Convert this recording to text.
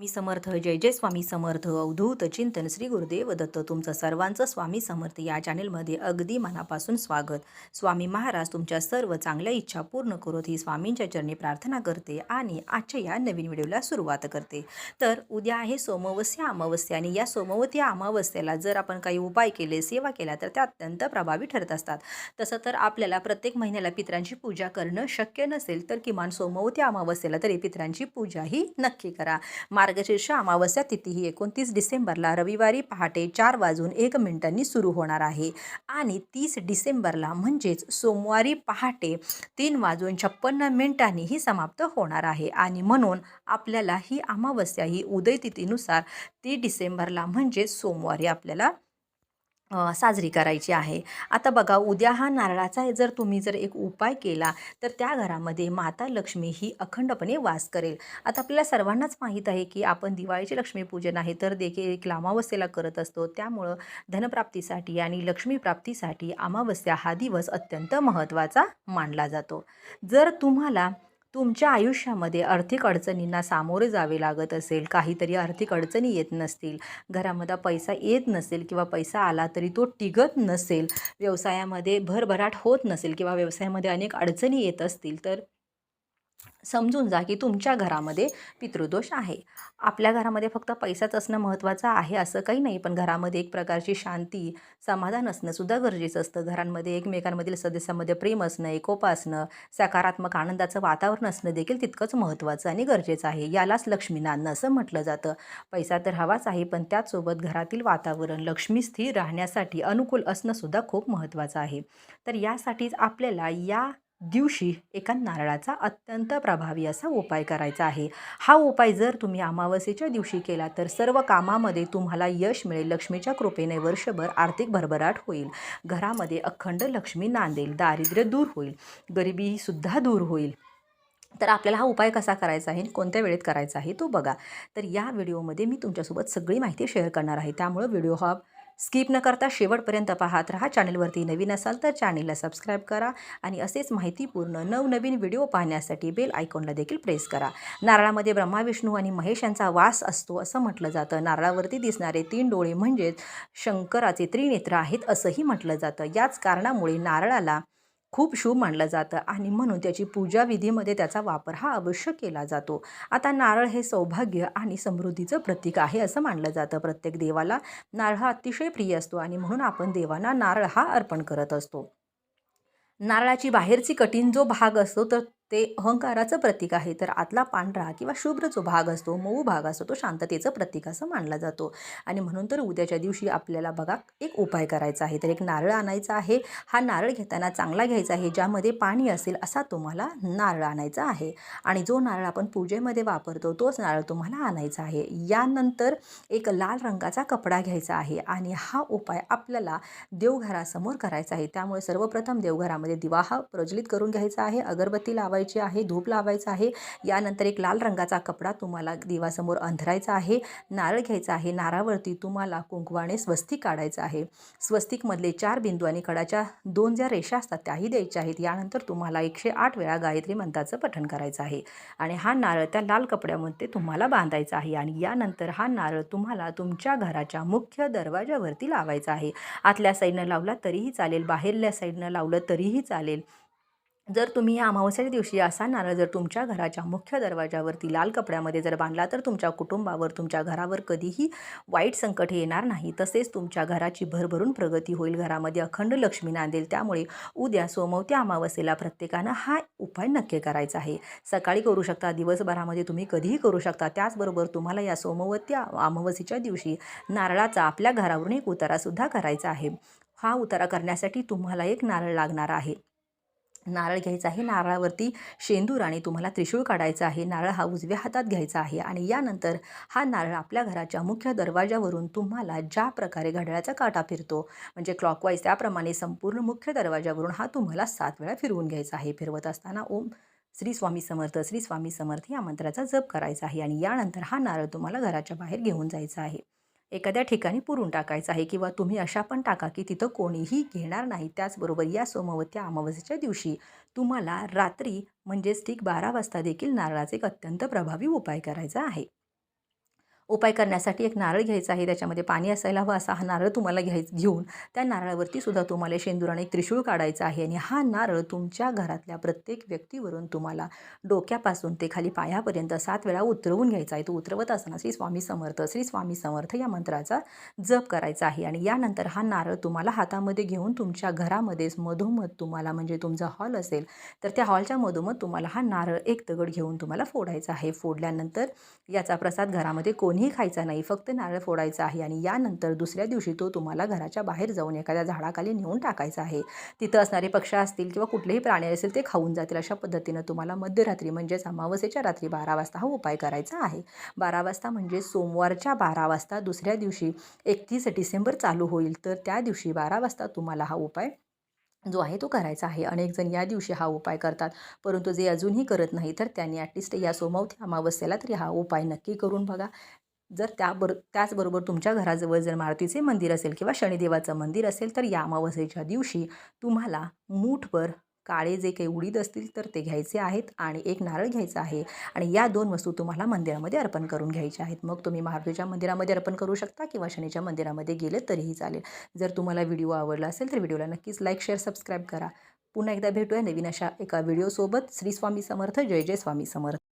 मी समर्थ जय जय स्वामी समर्थ अवधूत चिंतन श्री गुरुदेव दत्त. तुमचं सर्वांचं स्वामी समर्थ या चॅनेलमध्ये अगदी मनापासून स्वागत. स्वामी महाराज तुमच्या सर्व चांगल्या इच्छा पूर्ण करोत ही स्वामींच्या चरणी प्रार्थना करते आणि आजच्या या नवीन व्हिडिओला सुरुवात करते. तर उद्या आहे सोमवस्या अमावस्या आणि या सोमवती अमावस्येला जर आपण काही उपाय केले सेवा केल्या तर त्या अत्यंत प्रभावी ठरत असतात. तसं तर आपल्याला प्रत्येक महिन्याला पित्रांची पूजा करणं शक्य नसेल तर किमान सोमवती अमावस्येला तरी पित्रांची पूजाही नक्की करा. मार्गशीर्ष अमावस्या तिथी ही एकोणतीस डिसेंबरला रविवारी पहाटे चार वाजून एक मिनिटांनी सुरू होणार आहे. आणि तीस डिसेंबरला म्हणजेच सोमवारी पहाटे तीन वाजून छप्पन्न मिनिटांनी ही समाप्त होणार आहे. आणि म्हणून आपल्याला ही अमावस्या ही उदय तिथीनुसार ती डिसेंबरला म्हणजेच सोमवारी आपल्याला साजरी करायची आहे. आता बघा उद्या हा नारळाचा जर तुम्ही जर एक उपाय केला तर त्या घरामध्ये माता लक्ष्मी ही अखंडपणे वास करेल. आता आपल्याला सर्वांनाच माहीत आहे की आपण दिवाळीचे लक्ष्मीपूजन आहे तर देखील एक लामावस्थेला करत असतो. त्यामुळं धनप्राप्तीसाठी आणि लक्ष्मीप्राप्तीसाठी अमावस्या हा दिवस अत्यंत महत्त्वाचा मानला जातो. जर तुम्हाला तुमच्या आयुष्यामध्ये आर्थिक अडचणींना सामोरे जावे लागत असेल काहीतरी आर्थिक अडचणी येत नसतील घरामध्ये पैसा येत नसेल किंवा पैसा आला तरी तो टिकत नसेल व्यवसायामध्ये भरभराट होत नसेल किंवा व्यवसायामध्ये अनेक अडचणी येत असतील तर समजून जा की तुमच्या घरामध्ये पितृदोष आहे. आपल्या घरामध्ये फक्त पैसाच असणं महत्त्वाचं आहे असं काही नाही पण घरामध्ये एक प्रकारची शांती समाधान असणंसुद्धा गरजेचं असतं. घरांमध्ये एकमेकांमधील सदस्यांमध्ये प्रेम असणं एकोपा असणं सकारात्मक आनंदाचं वातावरण असणं देखील तितकंच महत्त्वाचं आणि गरजेचं आहे. यालाच लक्ष्मीनांद असं म्हटलं जातं. पैसा तर हवाच आहे पण त्याचसोबत घरातील वातावरण लक्ष्मी स्थिर राहण्यासाठी अनुकूल असणंसुद्धा खूप महत्त्वाचं आहे. तर यासाठीच आपल्याला या दिवशी एका नारळाचा अत्यंत प्रभावी असा उपाय करायचा आहे. हा उपाय जर तुम्ही अमावस्येच्या दिवशी केला तर सर्व कामामध्ये तुम्हाला यश मिळेल. लक्ष्मीच्या कृपेने वर्षभर आर्थिक भरभराट होईल. घरामध्ये अखंड लक्ष्मी नांदेल. दारिद्र्य दूर होईल. गरिबीसुद्धा दूर होईल. तर आपल्याला हा उपाय कसा करायचा आहे कोणत्या वेळेत करायचा आहे तो बघा. तर या व्हिडिओमध्ये मी तुमच्यासोबत सगळी माहिती शेअर करणार आहे. त्यामुळं व्हिडिओ हा स्किप न करता शेवटपर्यंत पाहत राहा. चॅनलवरती नवीन असाल तर चॅनेलला सबस्क्राईब करा आणि असेच माहितीपूर्ण नवनवीन व्हिडिओ पाहण्यासाठी बेल आयकॉनला देखील प्रेस करा. नारळामध्ये ब्रह्मा विष्णू आणि महेश यांचा वास असतो असं म्हटलं जातं. नारळावरती दिसणारे तीन डोळे म्हणजेच शंकराचे त्रिनेत्र आहेत असंही म्हटलं जातं. याच कारणामुळे नारळाला खूप शुभ मानलं जातं आणि म्हणून त्याची पूजा विधीमध्ये त्याचा वापर हा अवश्य केला जातो. आता नारळ हे सौभाग्य आणि समृद्धीचं प्रतीक आहे असं मानलं जातं. प्रत्येक देवाला नारळ हा अतिशय प्रिय असतो आणि म्हणून आपण देवांना नारळ हा अर्पण करत असतो. नारळाची बाहेरची कठीण जो भाग असतो तर ते अहंकाराचं प्रतीक आहे. तर आतला पांढरा किंवा शुभ्र जो भाग असतो मऊ भाग असतो तो शांततेचं प्रतीक असं मानला जातो. आणि म्हणून तर उद्याच्या दिवशी आपल्याला बघा एक उपाय करायचा आहे. तर एक नारळ आणायचा आहे. हा नारळ घेताना चांगला घ्यायचा आहे. ज्यामध्ये पाणी असेल असा तुम्हाला नारळ आणायचा आहे. आणि जो नारळ आपण पूजेमध्ये वापरतो तोच नारळ तुम्हाला आणायचा आहे. यानंतर एक लाल रंगाचा कपडा घ्यायचा आहे. आणि हा उपाय आपल्याला देवघरासमोर करायचा आहे. त्यामुळे सर्वप्रथम देवघरामध्ये दिवा हा प्रज्वलित करून घ्यायचा आहे. अगरबत्ती लावायची आहे धूप लावायचा आहे. यानंतर एक लाल रंगाचा कपडा तुम्हाला देवासमोर अंधरायचा आहे. नारळ घ्यायचा आहे. नारळावरती तुम्हाला कुंकवाने स्वस्तिक काढायचं आहे. स्वस्तिकमधले चार बिंदू आणि कडाच्या दोन ज्या रेषा असतात त्याही द्यायच्या आहेत. यानंतर तुम्हाला एकशे आठ वेळा गायत्री मंत्राचं पठण करायचं आहे. आणि हा नारळ त्या लाल कपड्यामध्ये तुम्हाला बांधायचा आहे. आणि यानंतर हा नारळ तुम्हाला तुमच्या घराच्या मुख्य दरवाजावरती लावायचा आहे. आतल्या साईडनं लावला तरीही चालेल. बाहेरल्या साईडनं लावलं तरीही चालेल. जर तुम्ही ह्या अमावस्याच्या दिवशी असा नारळ जर तुमच्या घराच्या मुख्य दरवाजावरती लाल कपड्यामध्ये जर बांधला तर तुमच्या कुटुंबावर तुमच्या घरावर कधीही वाईट संकट येणार नाही. तसेच तुमच्या घराची भरभरून प्रगती होईल. घरामध्ये अखंड लक्ष्मी नांदेल. त्यामुळे उद्या सोमवत्या अमावस्येला प्रत्येकानं हा उपाय नक्की करायचा आहे. सकाळी करू शकता दिवसभरामध्ये तुम्ही कधीही करू शकता. त्याचबरोबर तुम्हाला या सोमवत्या अमावस्येच्या दिवशी नारळाचा आपल्या घरावरून एक उतारासुद्धा करायचा आहे. हा उतारा करण्यासाठी तुम्हाला एक नारळ लागणार आहे. नारळ घ्यायचा आहे. नारळावरती शेंदूर आणि तुम्हाला त्रिशूळ काढायचा आहे. नारळ हा उजव्या हातात घ्यायचा आहे आणि यानंतर हा नारळ आपल्या घराच्या मुख्य दरवाजावरून तुम्हाला ज्या प्रकारे घड्याळाचा काटा फिरतो म्हणजे क्लॉकवाईज त्याप्रमाणे संपूर्ण मुख्य दरवाजावरून हा तुम्हाला सात वेळा फिरवून घ्यायचा आहे. फिरवत असताना ओम श्री स्वामी समर्थ श्री स्वामी समर्थ या मंत्राचा जप करायचा आहे आणि यानंतर हा नारळ तुम्हाला घराच्या बाहेर घेऊन जायचा आहे. एखाद्या ठिकाणी पुरून टाकायचं आहे किंवा तुम्ही अशा पण टाका की तिथं कोणीही घेणार नाही. त्याचबरोबर या सोमवत्या अमावस्येच्या दिवशी तुम्हाला रात्री म्हणजेच ठीक बारा वाजता देखील नारळाचे एक अत्यंत प्रभावी उपाय करायचा आहे. उपाय करण्यासाठी एक नारळ घ्यायचा आहे. त्याच्यामध्ये पाणी असायला हवं. असा हा नारळ तुम्हाला घ्याय घेऊन त्या नारळावरती सुद्धा तुम्हाला शेंदुराने एक त्रिशूळ काढायचा आहे. आणि हा नारळ तुमच्या घरातल्या प्रत्येक व्यक्तीवरून तुम्हाला डोक्यापासून ते खाली पायापर्यंत सात वेळा उतरवून घ्यायचा आहे. तो उतरवत असताना श्री स्वामी समर्थ श्री स्वामी समर्थ या मंत्राचा जप करायचा आहे. आणि यानंतर हा नारळ तुम्हाला हातामध्ये घेऊन तुमच्या घरामध्येच मधोमध तुम्हाला म्हणजे तुमचा हॉल असेल तर त्या हॉलच्या मधोमध तुम्हाला हा नारळ एक दगड घेऊन तुम्हाला फोडायचा आहे. फोडल्यानंतर याचा प्रसाद घरामध्ये कोणी कोणीही खायचा नाही फक्त नारळ फोडायचा आहे आणि यानंतर दुसऱ्या दिवशी तो तुम्हाला घराच्या बाहेर जाऊन एखाद्या झाडाखाली नेऊन टाकायचा आहे. तिथं असणारे पक्ष असतील किंवा कुठलेही प्राणी असेल ते खाऊन जातील. अशा पद्धतीनं तुम्हाला मध्यरात्री म्हणजेच अमावस्येच्या रात्री बारा वाजता हा उपाय करायचा आहे. बारा वाजता म्हणजे सोमवारच्या बारा वाजता दुसऱ्या दिवशी एकतीस डिसेंबर चालू होईल तर त्या दिवशी बारा वाजता तुम्हाला हा उपाय जो आहे तो करायचा आहे. अनेक जण या दिवशी हा उपाय करतात परंतु जे अजूनही करत नाही तर त्यांनी ॲटलिस्ट या सोमवती अमावस्येला तरी हा उपाय नक्की करून बघा. जर त्याबर त्याचबरोबर तुमच्या घराजवळ जर मारुतीचे मंदिर असेल किंवा शनिदेवाचं मंदिर असेल तर या अमावस्येच्या दिवशी तुम्हाला मूठभर काळे जे काही उडीद असतील तर ते घ्यायचे आहेत आणि एक नारळ घ्यायचा आहे आणि या दोन वस्तू तुम्हाला मंदिरामध्ये अर्पण करून घ्यायच्या आहेत. मग तुम्ही मारुतीच्या मंदिरामध्ये अर्पण करू शकता किंवा शनीच्या मंदिरामध्ये गेले तरीही चालेल. जर तुम्हाला व्हिडिओ आवडला असेल तर व्हिडिओला नक्कीच लाईक शेअर सबस्क्राईब करा. पुन्हा एकदा भेटूया नवीन अशा एका व्हिडिओसोबत. श्री स्वामी समर्थ. जय जय स्वामी समर्थ.